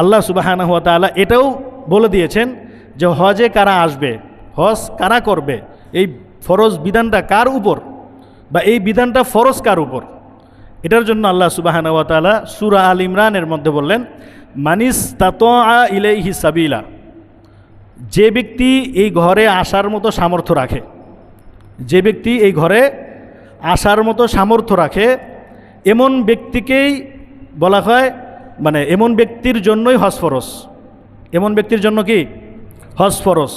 আল্লাহ সুবাহানা হাত তালা এটাও বলে দিয়েছেন যে হজে কারা আসবে, হজ কারা করবে, এই ফরজ বিধানটা কার উপর বা এই বিধানটা ফরজ কার উপর? এটার জন্য আল্লাহ সুবাহানা ওয়া তাআলা সুরা আল ইমরানের মধ্যে বললেন মানিস তাতআ ইলাইহি সাবিলা যে ব্যক্তি এই ঘরে আসার মতো সামর্থ্য রাখে, যে ব্যক্তি এই ঘরে আসার মতো সামর্থ্য রাখে, এমন ব্যক্তিকেই বলা হয় মানে এমন ব্যক্তির জন্যই হসফরস। এমন ব্যক্তির জন্য কি? হসফরস।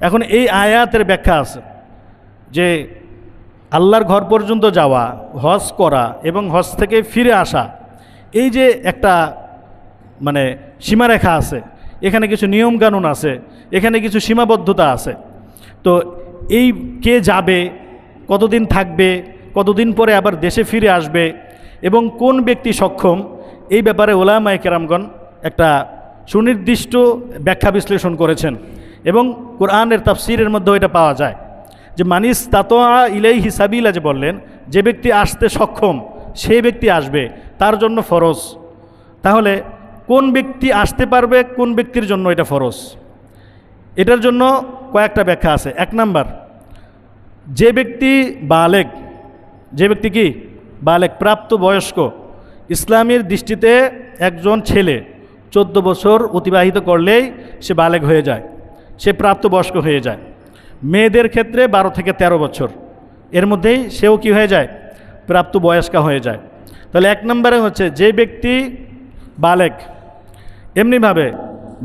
এখন এই আয়াতের ব্যাখ্যা আছে যে আল্লাহর ঘর পর্যন্ত যাওয়া, হজ করা এবং হজ থেকে ফিরে আসা, এই যে একটা মানে সীমারেখা আছে, এখানে কিছু নিয়মকানুন আছে, এখানে কিছু সীমাবদ্ধতা আছে। তো এই কে যাবে, কতদিন থাকবে, কতদিন পরে আবার দেশে ফিরে আসবে এবং কোন ব্যক্তি সক্ষম এই ব্যাপারে ওলামায় কেরামগণ একটা সুনির্দিষ্ট ব্যাখ্যা বিশ্লেষণ করেছেন এবং কোরআনের তাফসিরের মধ্যেও এটা পাওয়া যায় যে মানিস তাতোয়া ইলেই হিসাবিলা যে বললেন, যে ব্যক্তি আসতে সক্ষম, সে ব্যক্তি আসবে, তার জন্য ফরজ। তাহলে কোন ব্যক্তি আসতে পারবে, কোন ব্যক্তির জন্য এটা ফরজ? এটার জন্য কয়েকটা ব্যাখ্যা আছে। এক নাম্বার, যে ব্যক্তি বালেক, যে ব্যক্তি কি? বালেক প্রাপ্ত বয়স্ক ইসলামের দৃষ্টিতে একজন ছেলে চোদ্দ বছর অতিবাহিত করলেই সে বালেক হয়ে যায়, সে প্রাপ্তবয়স্ক হয়ে যায়। মেয়েদের ক্ষেত্রে বারো থেকে ১৩ বছর। এর মধ্যেই সেও কি হয়ে যায়? প্রাপ্ত বয়স্কা হয়ে যায়। তাহলে এক নম্বরে হচ্ছে যে ব্যক্তি বালেক এমনিভাবে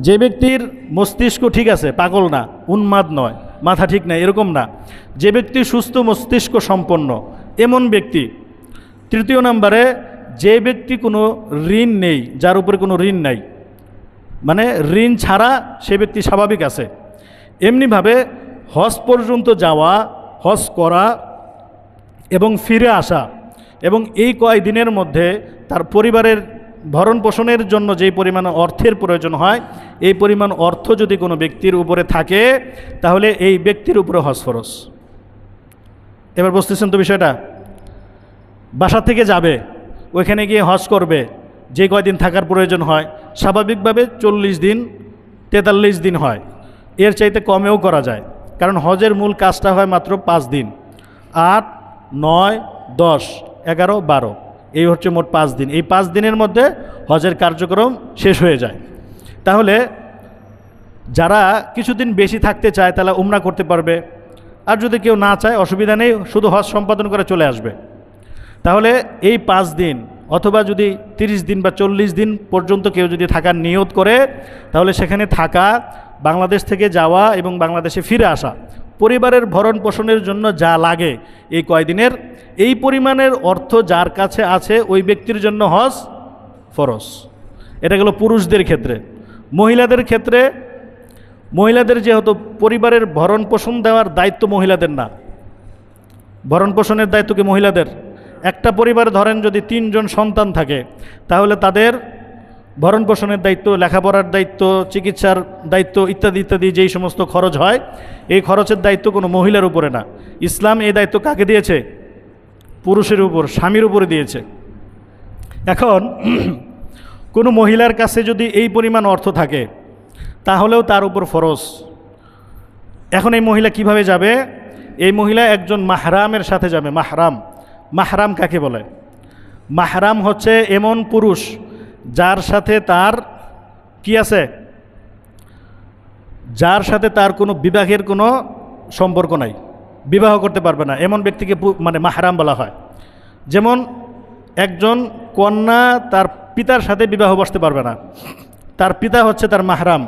যে ব্যক্তির মস্তিষ্ক ঠিক আছে, পাগল না, উন্মাদ নয়, মাথা ঠিক নাই, এরকম না। যে ব্যক্তি সুস্থ মস্তিষ্ক সম্পন্ন, এমন ব্যক্তি। তৃতীয় নম্বরে যে ব্যক্তি কোনো ঋণ নেই, যার উপরে কোনো ঋণ নাই মানে ঋণ ছাড়া সে ব্যক্তি স্বাভাবিক আছে। এমনিভাবে হজ পর্যন্ত যাওয়া, হজ করা এবং ফিরে আসা এবং এই কয়দিনের মধ্যে তার পরিবারের ভরণ পোষণের জন্য যেই পরিমাণ অর্থের প্রয়োজন হয়, এই পরিমাণ অর্থ যদি কোনো ব্যক্তির উপরে থাকে, তাহলে এই ব্যক্তির উপরে হজ ফরস এবার বুঝতেছেন তো বিষয়টা? বাসা থেকে যাবে ওইখানে গিয়ে হজ করবে, যে কয়দিন থাকার প্রয়োজন হয়, স্বাভাবিকভাবে চল্লিশ দিন, তেতাল্লিশ দিন হয়। এর চাইতে কমেও করা যায়, কারণ হজের মূল কাজটা হয় মাত্র পাঁচ দিন। আট, নয়, দশ, এগারো, বারো, এই হচ্ছে মোট পাঁচ দিন। এই পাঁচ দিনের মধ্যে হজের কার্যক্রম শেষ হয়ে যায়। তাহলে যারা কিছুদিন বেশি থাকতে চায়, তারা উমরা করতে পারবে। আর যদি কেউ না চায়, অসুবিধা নেই, শুধু হজ সম্পাদন করে চলে আসবে। তাহলে এই পাঁচ দিন অথবা যদি ৩০ দিন বা চল্লিশ দিন পর্যন্ত কেউ যদি থাকার নিয়ত করে, তাহলে সেখানে থাকা, বাংলাদেশ থেকে যাওয়া এবং বাংলাদেশে ফিরে আসা, পরিবারের ভরণ পোষণের জন্য যা লাগে এই কয়দিনের, এই পরিমাণের অর্থ যার কাছে আছে ওই ব্যক্তির জন্য হজ ফরস এটা গেল পুরুষদের ক্ষেত্রে। মহিলাদের ক্ষেত্রে, মহিলাদের যেহেতু পরিবারের ভরণ পোষণ দেওয়ার দায়িত্ব মহিলাদের না, ভরণ পোষণের দায়িত্ব কি মহিলাদের? একটা পরিবার ধরেন যদি তিনজন সন্তান থাকে, তাহলে তাদের ভরণ পোষণের দায়িত্ব, লেখাপড়ার দায়িত্ব, চিকিৎসার দায়িত্ব ইত্যাদি ইত্যাদি যেই সমস্ত খরচ হয়, এই খরচের দায়িত্ব কোনো মহিলার উপরে না। ইসলাম এই দায়িত্ব কাকে দিয়েছে? পুরুষের উপর, স্বামীর উপরে দিয়েছে। এখন, কোনো মহিলার কাছে যদি এই পরিমাণ অর্থ থাকে, তাহলেও তার উপর ফরজ। এখন এই মহিলা কীভাবে যাবে? এই মহিলা একজন মাহরামের সাথে যাবে, মাহরাম। মাহরাম কাকে বলে? মাহরাম হচ্ছে এমন পুরুষ যার সাথে তার কি আছে? যার সাথে তার কোনো বিবাহের কোনো সম্পর্ক নাই। বিবাহ করতে পারবে না। এমন ব্যক্তিকে মানে মাহরাম বলা হয়। যেমন একজন কন্যা তার পিতার সাথে বিবাহ বসতে পারবে না। তার পিতা হচ্ছে তার মাহরাম।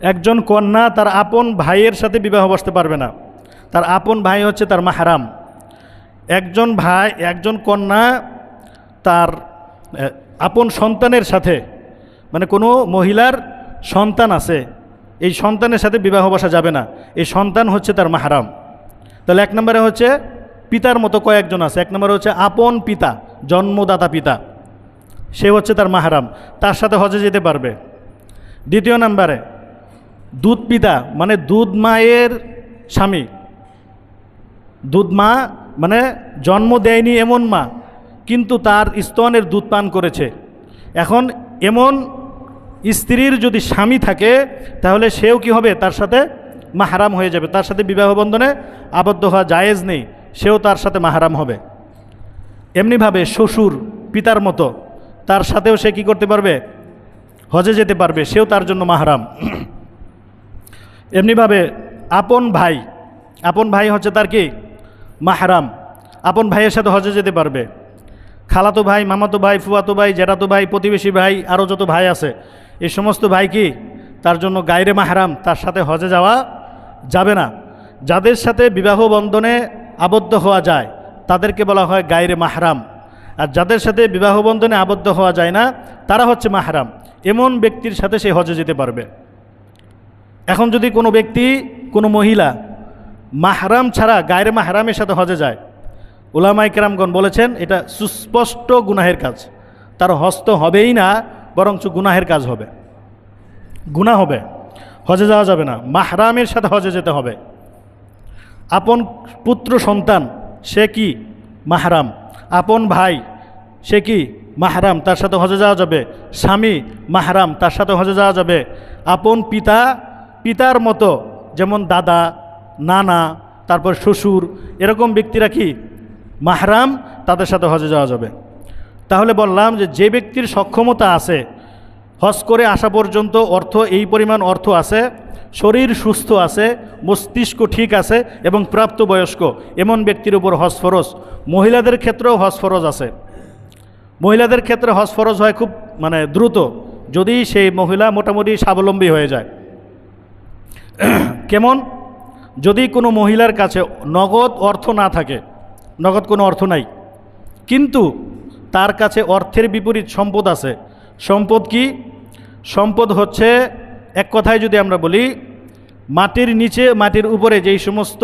একজন কন্যা তার আপন ভাইয়ের সাথে বিবাহ বসতে পারবে না। তার আপন ভাই হচ্ছে তার মাহারাম। একজন ভাই, একজন কন্যা তার আপন সন্তানের সাথে মানে কোনো মহিলার সন্তান আছে, এই সন্তানের সাথে বিবাহ বসা যাবে না। এই সন্তান হচ্ছে তার মাহারাম। তাহলে এক নম্বরে হচ্ছে পিতার মতো কয়েকজন আছে। এক নম্বরে হচ্ছে আপন পিতা, জন্মদাতা পিতা। সে হচ্ছে তার মাহারাম। তার সাথে হজে যেতে পারবে। দ্বিতীয় নম্বরে, দুধ পিতা মানে দুধ মায়ের স্বামী। দুধ মা মানে জন্ম দেয়নি এমন মা, কিন্তু তার স্তনের দুধ পান করেছে। এখন এমন স্ত্রীর যদি স্বামী থাকে, তাহলে সেও কি হবে? তার সাথে মাহারাম হয়ে যাবে। তার সাথে বিবাহ বন্ধনে আবদ্ধ হওয়া জায়েজ নেই, সেও তার সাথে মাহারাম হবে। এমনিভাবে শ্বশুর পিতার মতো, তার সাথেও সে কি করতে পারবে? হজে যেতে পারবে, সেও তার জন্য মাহারাম। এমনিভাবে আপন ভাই আপন ভাই হচ্ছে তার কি? মাহারাম। আপন ভাইয়ের সাথে হজে যেতে পারবে। খালাতো ভাই, মামাতো ভাই, ফুয়াতো ভাই জেরাতো ভাই, প্রতিবেশী ভাই আরও যত ভাই আছে, এই সমস্ত ভাই কি তার জন্য গায়রে মাহারাম, তার সাথে হজে যাওয়া যাবে না। যাদের সাথে বিবাহ বন্ধনে আবদ্ধ হওয়া যায়, তাদেরকে বলা হয় গায়রে মাহরাম। আর যাদের সাথে বিবাহ বন্ধনে আবদ্ধ হওয়া যায় না, তারা হচ্ছে মাহরাম। এমন ব্যক্তির সাথে সে হজে যেতে পারবে। এখন যদি কোনো ব্যক্তি, কোনো মহিলা মাহরাম ছাড়া, গায়ের মাহরামের সাথে হজে যায়। ওলামাই কেরামগণ বলেছেন, এটা সুস্পষ্ট গুনাহের কাজ। তার হস্ত হবেই না, বরঞ্চ গুনাহের কাজ হবে। গুনাহ হবে। হজে যাওয়া যাবে না। মাহরামের সাথে হজে যেতে হবে। আপন পুত্র সন্তান, সে কি? মাহরাম। আপন ভাই, সে কি? মাহরাম, তার সাথে হজে যাওয়া যাবে। স্বামী, মাহরাম, তার সাথে হজে যাওয়া যাবে। আপন পিতা, পিতার মতো, যেমন দাদা নানা, তারপর শ্বশুর, এরকম ব্যক্তিরা কি? মাহরাম, তাদের সাথে হজে যাওয়া যাবে। তাহলে বললাম যে যে ব্যক্তির সক্ষমতা আছে, হজ করে আসা পর্যন্ত অর্থ, এই পরিমাণ অর্থ আছে, শরীর সুস্থ আছে, মস্তিষ্ক ঠিক আছে এবং প্রাপ্তবয়স্ক, এমন ব্যক্তির উপর হজ ফরজ। মহিলাদের ক্ষেত্রেও হজ ফরজ আছে। মহিলাদের ক্ষেত্রে হজ ফরজ হয় খুব মানে দ্রুত, যদি সেই মহিলা মোটামুটি স্বাবলম্বী হয়ে যায়। কেমন? যদি কোনো মহিলার কাছে নগদ অর্থ না থাকে, নগদ কোনো অর্থ নাই, কিন্তু তার কাছে অর্থের বিপরীত সম্পদ আছে, সম্পদ কি? সম্পদ হচ্ছে, এক কথায় যদি আমরা বলি, মাটির নিচে, মাটির উপরে যেই সমস্ত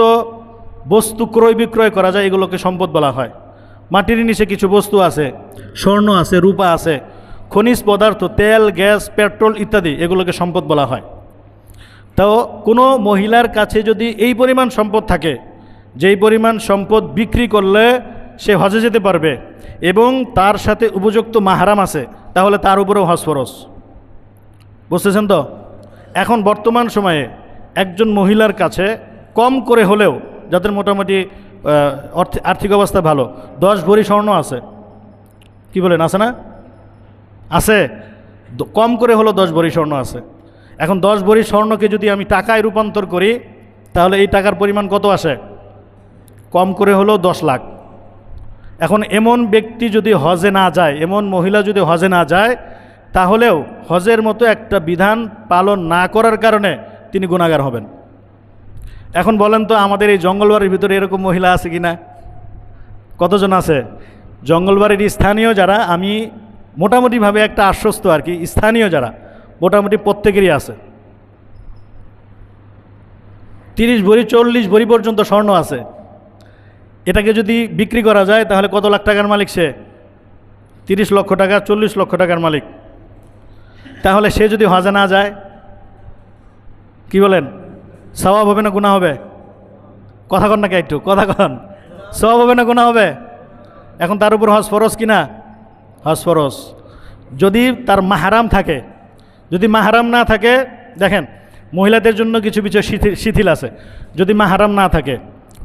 বস্তু ক্রয় বিক্রয় করা যায়, এগুলোকে সম্পদ বলা হয়। মাটির নিচে কিছু বস্তু আছে, স্বর্ণ আছে, রূপা আছে, খনিজ পদার্থ, তেল, গ্যাস, পেট্রোল ইত্যাদি, এগুলোকে সম্পদ বলা হয়। তো কোনো মহিলার কাছে যদি এই পরিমাণ সম্পদ থাকে, যেই পরিমাণ সম্পদ বিক্রি করলে সে হজে যেতে পারবে এবং তার সাথে উপযুক্ত মাহারাম আছে, তাহলে তার উপরেও হজ ফরস বুঝতেছেন তো? এখন বর্তমান সময়ে একজন মহিলার কাছে কম করে হলেও, যাদের মোটামুটি আর্থিক অবস্থা ভালো, দশ ভরি স্বর্ণ আছে। কি বলেন, আছে না? আছে। কম করে হলো দশ ভরি স্বর্ণ আছে। এখন দশ ভরি স্বর্ণকে যদি আমি টাকায় রূপান্তর করি, তাহলে এই টাকার পরিমাণ কত আসে? কম করে হলো দশ লাখ। এখন এমন ব্যক্তি যদি হজে না যায়, এমন মহিলা যদি হজে না যায়, তাহলেও হজের মতো একটা বিধান পালন না করার কারণে তিনি গুণাগার হবেন। এখন বলেন তো, আমাদের এই জঙ্গলবাড়ির ভিতরে এরকম মহিলা আছে কি না কতজন আছে? জঙ্গলবাড়ির স্থানীয় যারা, আমি মোটামুটিভাবে একটা আশ্বস্ত আর কি, স্থানীয় যারা। মোটামুটি প্রত্যেকেরই আছে। তিরিশ ভরি, চল্লিশ ভরি পর্যন্ত স্বর্ণ আছে। এটাকে যদি বিক্রি করা যায়, তাহলে কত লাখ টাকার মালিক সে? তিরিশ লক্ষ টাকা, চল্লিশ লক্ষ টাকার মালিক। তাহলে সে যদি হজে না যায়, কি বলেন? স্বভাব হবে না গুণা হবে? কথা কন নাকি একটু, কথা কন। স্বভাব হবে না গুণা হবে? এখন তার উপর হজ ফরস কিনা? হজ ফরস যদি তার মাহারাম থাকে যদি মাহারাম না থাকে, দেখেন, মহিলাদের জন্য কিছু কিছু শিথিল শিথিল আছে। যদি মাহারাম না থাকে,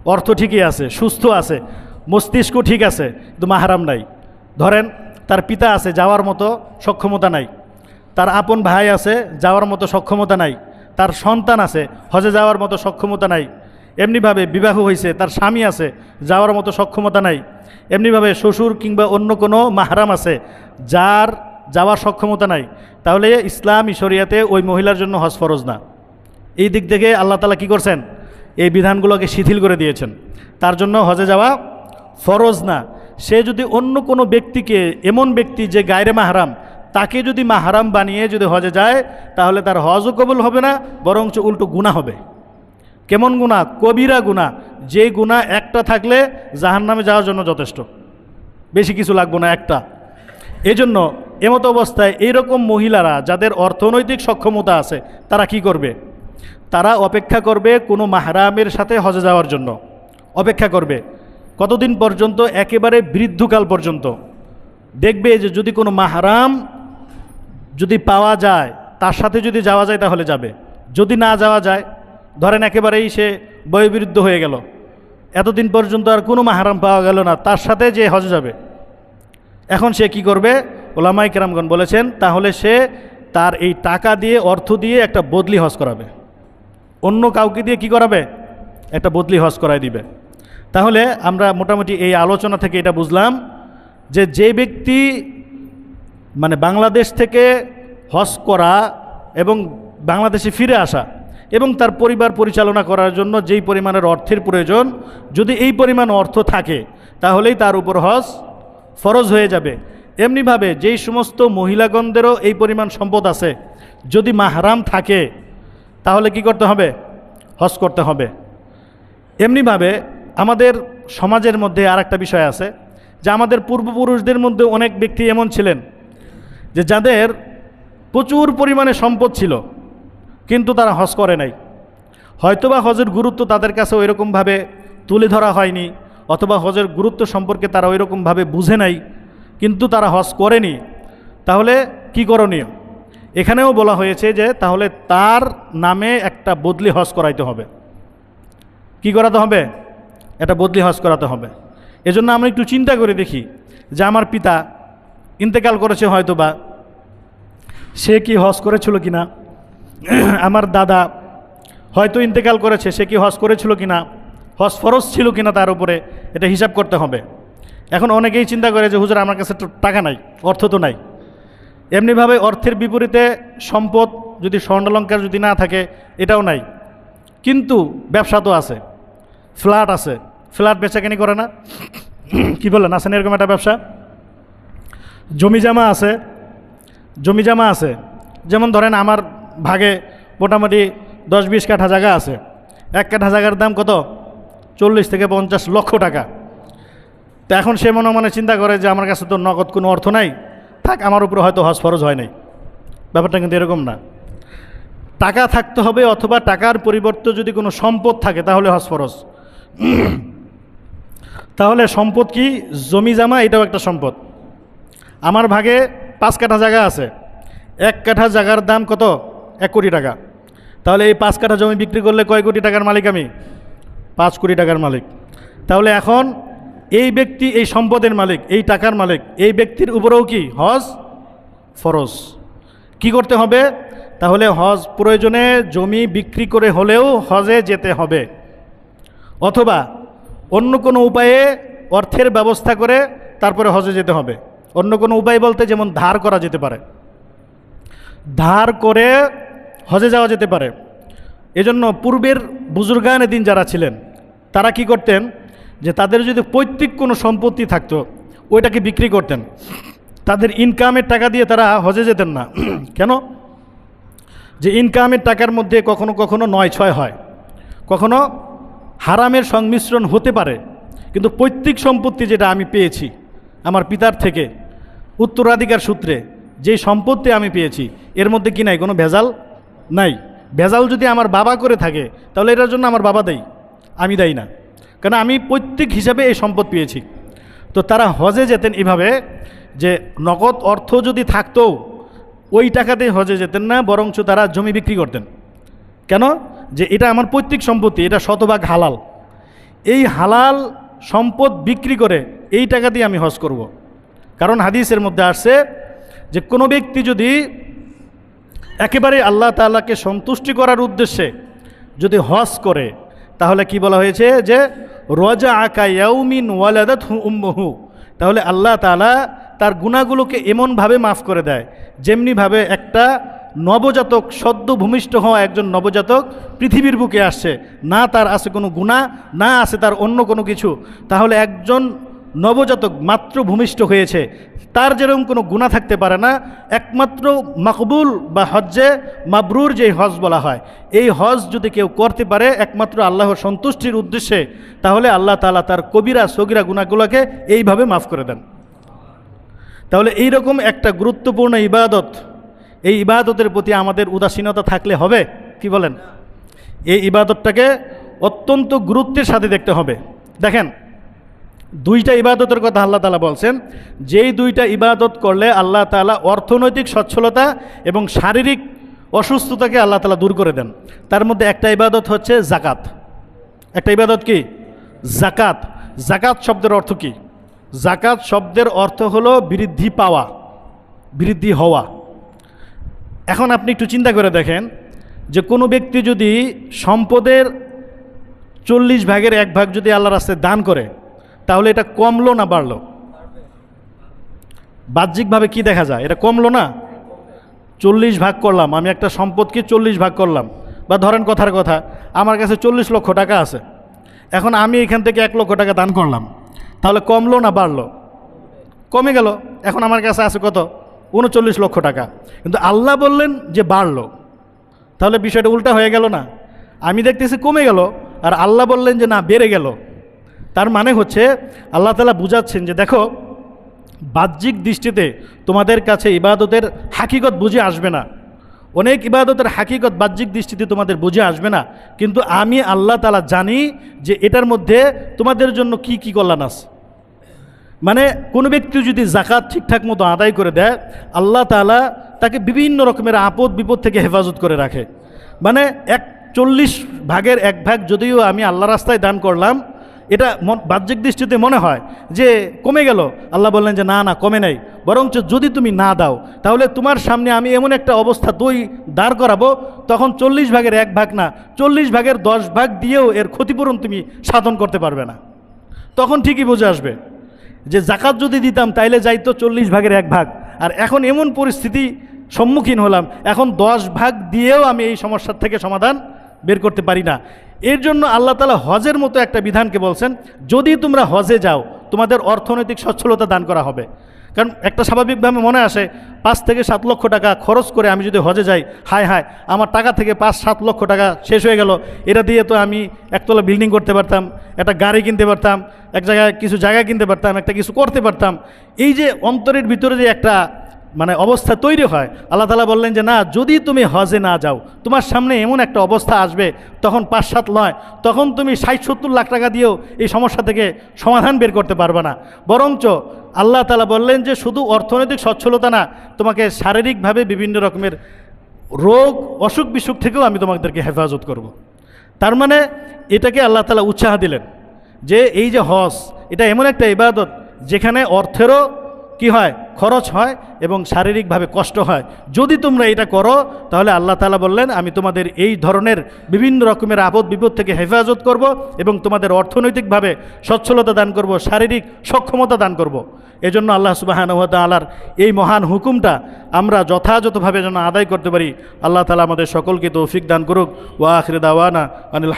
অর্থ ঠিকই আছে, সুস্থ আছে, মস্তিষ্ক ঠিক আছে, কিন্তু মাহারাম নাই। ধরেন, তার পিতা আছে, যাওয়ার মতো সক্ষমতা নাই। তার আপন ভাই আছে, যাওয়ার মতো সক্ষমতা নাই। তার সন্তান আছে, হজে যাওয়ার মতো সক্ষমতা নাই। এমনিভাবে বিবাহ হয়েছে তার স্বামী আছে, যাওয়ার মতো সক্ষমতা নাই। এমনিভাবে শ্বশুর কিংবা অন্য কোনো মাহারাম আছে, যার যাওয়ার সক্ষমতা নাই। তাহলে ইসলামী শরিয়াতে ওই মহিলার জন্য হজ ফরজ না। এই দিক থেকে আল্লাহ তালা কী করছেন? এই বিধানগুলোকে শিথিল করে দিয়েছেন। তার জন্য হজে যাওয়া ফরজ না। সে যদি অন্য কোনো ব্যক্তিকে, এমন ব্যক্তি যে গায়রে মাহারাম, তাকে যদি মাহারাম বানিয়ে যদি হজে যায়, তাহলে তার হজও কবুল হবে না, বরঞ্চ উল্টো গুণা হবে। কেমন গুণা কবিরা গুণা যে গুণা একটা থাকলে জাহান নামে যাওয়ার জন্য যথেষ্ট। বেশি কিছু লাগবো না একটা। এজন্য এমতো অবস্থায় এইরকম মহিলারা যাদের অর্থনৈতিক সক্ষমতা আছে, তারা কি করবে? তারা অপেক্ষা করবে কোনো মাহরামের সাথে হজে যাওয়ার জন্য। অপেক্ষা করবে। কতদিন পর্যন্ত? একেবারে বৃদ্ধকাল পর্যন্ত। দেখবে যে যদি কোনো মাহরাম যদি পাওয়া যায়, তার সাথে যদি যাওয়া যায় তাহলে যাবে। যদি না যাওয়া যায়, ধরেন একেবারেই সে বয়োবিরুদ্ধ হয়ে গেল। এতদিন পর্যন্ত আর কোনো মাহারাম পাওয়া গেল না, তার সাথে যে হজে যাবে। এখন সে কি করবে? ওলামাই কেরামগণ বলেছেন, তাহলে সে তার এই টাকা দিয়ে, অর্থ দিয়ে একটা বদলি হজ করাবে। অন্য কাউকে দিয়ে কি করাবে? একটা বদলি হজ করায় দিবে। তাহলে আমরা মোটামুটি এই আলোচনা থেকে এটা বুঝলাম যে যে ব্যক্তি মানে বাংলাদেশ থেকে হজ করা এবং বাংলাদেশে ফিরে আসা এবং তার পরিবার পরিচালনা করার জন্য যেই পরিমাণের অর্থের প্রয়োজন, যদি এই পরিমাণ অর্থ থাকে, তাহলেই তার উপর হজ ফরজ হয়ে যাবে। এমনিভাবে যেই সমস্ত মহিলাগণদেরও এই পরিমাণ সম্পদ আছে, যদি মাহরাম থাকে, তাহলে কি করতে হবে? হজ করতে হবে। এমনিভাবে আমাদের সমাজের মধ্যে আর একটা বিষয় আছে, যে আমাদের পূর্বপুরুষদের মধ্যে অনেক ব্যক্তি এমন ছিলেন, যে যাদের প্রচুর পরিমাণে সম্পদ ছিল, কিন্তু তারা হজ করে নাই। হয়তোবা হজের গুরুত্ব তাদের কাছে ওইরকমভাবে তুলে ধরা হয়নি, অথবা হজের গুরুত্ব সম্পর্কে তারা ওইরকমভাবে বুঝে নাই কিন্তু তারা হজ করেনি। তাহলে কি করণীয়? এখানেও বলা হয়েছে যে তাহলে তার নামে একটা বদলি হজ করাইতে হবে। কি করাতে হবে? এটা বদলি হজ করাতে হবে। এজন্য আমরা একটু চিন্তা করে দেখি যে আমার পিতা ইন্তেকাল করেছে হয়তো বা সে কি হজ করেছিল কি না আমার দাদা হয়তো ইন্তেকাল করেছে, সে কি হজ করেছিল কিনা? হজ ফরজ ছিল কিনা তার উপরে এটা হিসাব করতে হবে। এখন অনেকেই চিন্তা করে যে, হুজুর, আমার কাছে তো টাকা নাই, অর্থ তো নাই। এমনিভাবে অর্থের বিপরীতে সম্পদ যদি স্বর্ণালঙ্কার যদি না থাকে, এটাও নাই। কিন্তু ব্যবসা তো আছে, ফ্ল্যাট আছে, ফ্ল্যাট বেচাকেনি করে না। কি বললেন? আছেন এরকম একটা ব্যবসা? জমি জামা আছে, জমি জামা আছে। যেমন ধরেন আমার ভাগে মোটামুটি দশ বিশ কাঠা জায়গা আছে। এক কাঠা জায়গার দাম কত? চল্লিশ থেকে পঞ্চাশ লক্ষ টাকা। তো এখন সে মনে মনে চিন্তা করে যে আমার কাছে তো নগদ কোনো অর্থ নাই। থাক, আমার উপরে হয়তো হজ ফরজ হয় নাই। ব্যাপারটা কিন্তু এরকম না। টাকা থাকতে হবে অথবা টাকার পরিবর্তে যদি কোনো সম্পদ থাকে, তাহলে হজ ফরজ। তাহলে সম্পদ কি? জমি জামা, এটাও একটা সম্পদ। আমার ভাগে পাঁচ কাঠা জায়গা আছে। এক কাঠা জায়গার দাম কত? এক কোটি টাকা। তাহলে এই পাঁচ কাঠা জমি বিক্রি করলে কয় কোটি টাকার মালিক আমি? পাঁচ কোটি টাকার মালিক। তাহলে এখন এই ব্যক্তি, এই সম্পদের মালিক, এই টাকার মালিক, এই ব্যক্তির উপরেও কি হজ ফরজ? কি করতে হবে? তাহলে হজ প্রয়োজনে জমি বিক্রি করে হলেও হজে যেতে হবে। অথবা অন্য কোনো উপায়ে অর্থের ব্যবস্থা করে তারপরে হজে যেতে হবে। অন্য কোনো উপায় বলতে যেমন ধার করা যেতে পারে। ধার করে হজে যাওয়া যেতে পারে। এজন্য পূর্বের বুজুর্গান দিন যারা ছিলেন, তারা কি করতেন? যে তাদের যদি পৈতৃক কোনো সম্পত্তি থাকতো, ওইটাকে বিক্রি করতেন। তাদের ইনকামের টাকা দিয়ে তারা হজে যেতেন না। কেন? যে ইনকামের টাকার মধ্যে কখনো কখনো নয় ছয় হয়। কখনো হারামের সংমিশ্রণ হতে পারে, কিন্তু পৈতৃক সম্পত্তি যেটা আমি পেয়েছি, আমার পিতার থেকে, উত্তরাধিকার সূত্রে, যে সম্পত্তি আমি পেয়েছি, এর মধ্যে কি নাই? কোনো ভেজাল নাই। ভেজাল যদি আমার বাবা করে থাকে, তাহলে এটার জন্য আমার বাবা দেয়। আমি দেয় না। কারণ আমি পৈতৃক হিসাবে এই সম্পদ পেয়েছি। তো তারা হজে যেতেন এভাবে যে নগদ অর্থ যদি থাকতো, ওই টাকাতে হজে যেতেন না, বরঞ্চ তারা জমি বিক্রি করতেন। কেন? যে এটা আমার পৈতৃক সম্পত্তি, এটা শতভাগ হালাল। এই হালাল সম্পদ বিক্রি করে এই টাকা দিয়ে আমি হজ করব। কারণ হাদিসের মধ্যে আসছে যে কোনো ব্যক্তি যদি একেবারে আল্লাহ তাআলাকে সন্তুষ্টি করার উদ্দেশ্যে যদি হজ করে তাহলে কি বলা হয়েছে যে রজা আকা ইয়াউমিন ওয়ালাদাত উম্মহু। তাহলে আল্লাহ তালা তার গুণাগুলোকে এমনভাবে মাফ করে দেয়, যেমনিভাবে একটা নবজাতক সদ্য ভূমিষ্ঠ হওয়া একজন নবজাতক পৃথিবীর বুকে আসছে, না তার আছে কোনো গুণা না আছে তার অন্য কোনো কিছু। তাহলে একজন নবজাতক মাত্র ভূমিষ্ঠ হয়েছে, তার যেরকম কোনো গুণা থাকতে পারে না, একমাত্র মাকবুল বা হজ্জে মাবরুর যে হজ বলা হয়, এই হজ যদি কেউ করতে পারে, একমাত্র আল্লাহর সন্তুষ্টির উদ্দেশ্যে, তাহলে আল্লাহ তালা তার কবিরা, সগিরা গুণাগুলোকে এইভাবে মাফ করে দেন। তাহলে এই রকম একটা গুরুত্বপূর্ণ ইবাদত, এই ইবাদতের প্রতি আমাদের উদাসীনতা থাকলে হবে? কি বলেন? এই ইবাদতটাকে অত্যন্ত গুরুত্বের সাথে দেখতে হবে। দেখেন দুইটা ইবাদতের কথা আল্লাহ তালা বলছেন। যেই দুইটা ইবাদত করলে আল্লাহ তালা অর্থনৈতিক সচ্ছলতা এবং শারীরিক অসুস্থতাকে আল্লাহ তালা দূর করে দেন। তার মধ্যে একটা ইবাদত হচ্ছে জাকাত একটা ইবাদত কি? জাকাত জাকাত শব্দের অর্থ কি? জাকাত শব্দের অর্থ হলো বৃদ্ধি পাওয়া, বৃদ্ধি হওয়া। এখন আপনি একটু চিন্তা করে দেখেন যে কোনো ব্যক্তি যদি সম্পদের চল্লিশ ভাগের এক ভাগ যদি আল্লাহ রাস্তায় দান করে তাহলে এটা কমলো না বাড়লো? বাহ্যিকভাবে কি দেখা যায়? এটা কমলো না? চল্লিশ ভাগ করলাম, আমি একটা সম্পদকে চল্লিশ ভাগ করলাম। বা ধরেন কথার কথা, আমার কাছে চল্লিশ লক্ষ টাকা আছে। এখন আমি এখান থেকে এক লক্ষ টাকা দান করলাম। তাহলে কমলো না বাড়লো? কমে গেল। এখন আমার কাছে আছে কত? উনচল্লিশ লক্ষ টাকা। কিন্তু আল্লাহ বললেন যে বাড়লো। তাহলে বিষয়টা উল্টা হয়ে গেল না? আমি দেখতেছি কমে গেল, আর আল্লাহ বললেন যে না, বেড়ে গেল। তার মানে হচ্ছে আল্লাহ তালা বুঝাচ্ছেন যে দেখো, বাহ্যিক দৃষ্টিতে তোমাদের কাছে ইবাদতের হাকিকত বুঝে আসবে না। অনেক ইবাদতের হাকিকত বাহ্যিক দৃষ্টিতে তোমাদের বুঝে আসবে না। কিন্তু আমি আল্লাহ তালা জানি যে এটার মধ্যে তোমাদের জন্য কি কি কল্যাণ আছে। মানে কোনো ব্যক্তি যদি জাকাত ঠিকঠাক মতো আদায় করে দেয়, আল্লাহ তালা তাকে বিভিন্ন রকমের আপদ বিপদ থেকে হেফাজত করে রাখে। মানে এক চল্লিশ ভাগের এক ভাগ যদিও আমি আল্লাহ রাস্তায় দান করলাম এটা বাহ্যিক দৃষ্টিতে মনে হয় যে কমে গেল। আল্লাহ বললেন যে না না, কমে নাই। বরঞ্চ যদি তুমি না দাও, তাহলে তোমার সামনে আমি এমন একটা অবস্থা দই দাঁড় করাবো, তখন চল্লিশ ভাগের এক ভাগ না, চল্লিশ ভাগের দশ ভাগ দিয়েও এর ক্ষতিপূরণ তুমি সাধন করতে পারবে না। তখন ঠিকই বুঝে আসবে যে জাকাত যদি দিতাম, তাইলে যাইতো চল্লিশ ভাগের এক ভাগ। আর এখন এমন পরিস্থিতি সম্মুখীন হলাম, এখন দশ ভাগ দিয়েও আমি এই সমস্যার থেকে সমাধান বের করতে পারি না। এর জন্য আল্লাহ তালা হজের মতো একটা বিধানকে বলছেন, যদি তোমরা হজে যাও, তোমাদের অর্থনৈতিক সচ্ছলতা দান করা হবে। কারণ একটা স্বাভাবিকভাবে মনে আসে, পাঁচ থেকে সাত লক্ষ টাকা খরচ করে আমি যদি হজে যাই, হায় হায়, আমার টাকা থেকে পাঁচ সাত লক্ষ টাকা শেষ হয়ে গেল। এটা দিয়ে তো আমি একতলা বিল্ডিং করতে পারতাম, একটা গাড়ি কিনতে পারতাম, এক জায়গায় কিছু জায়গা কিনতে পারতাম, একটা কিছু করতে পারতাম। এই যে অন্তরের ভিতরে যে একটা মানে অবস্থা তৈরি হয় আল্লাহ তালা বললেন যে, না, যদি তুমি হজে না যাও, তোমার সামনে এমন একটা অবস্থা আসবে, তখন পাঁচ সাত নয়, তখন তুমি ষাট সত্তর লাখ টাকা দিয়েও এই সমস্যা থেকে সমাধান বের করতে পারবে না বরঞ্চ আল্লাহ তালা বললেন যে, শুধু অর্থনৈতিক সচ্ছলতা না, তোমাকে শারীরিকভাবে বিভিন্ন রকমের রোগ, অসুখ বিসুখ থেকেও আমি তোমাদেরকে হেফাজত করব। তার মানে এটাকে আল্লাহ তালা উৎসাহ দিলেন যে, এই যে হজ, এটা এমন একটা ইবাদত যেখানে অর্থেরও কি হয়? খরচ হয় এবং শারীরিকভাবে কষ্ট হয়। যদি তোমরা এটা করো, তাহলে আল্লাহ তালা বললেন, আমি তোমাদের এই ধরনের বিভিন্ন রকমের আপদ বিপদ থেকে হেফাজত করব এবং তোমাদের অর্থনৈতিকভাবে সচ্ছলতা দান করব, শারীরিক সক্ষমতা দান করব। এজন্য আল্লাহ সুবাহান আল্লাহর এই মহান হুকুমটা আমরা যথাযথভাবে যেন আদায় করতে পারি। আল্লাহ তালা আমাদের সকলকে তৌফিক দান করুক। ওয়া আখরে দাওয়ানা আনিল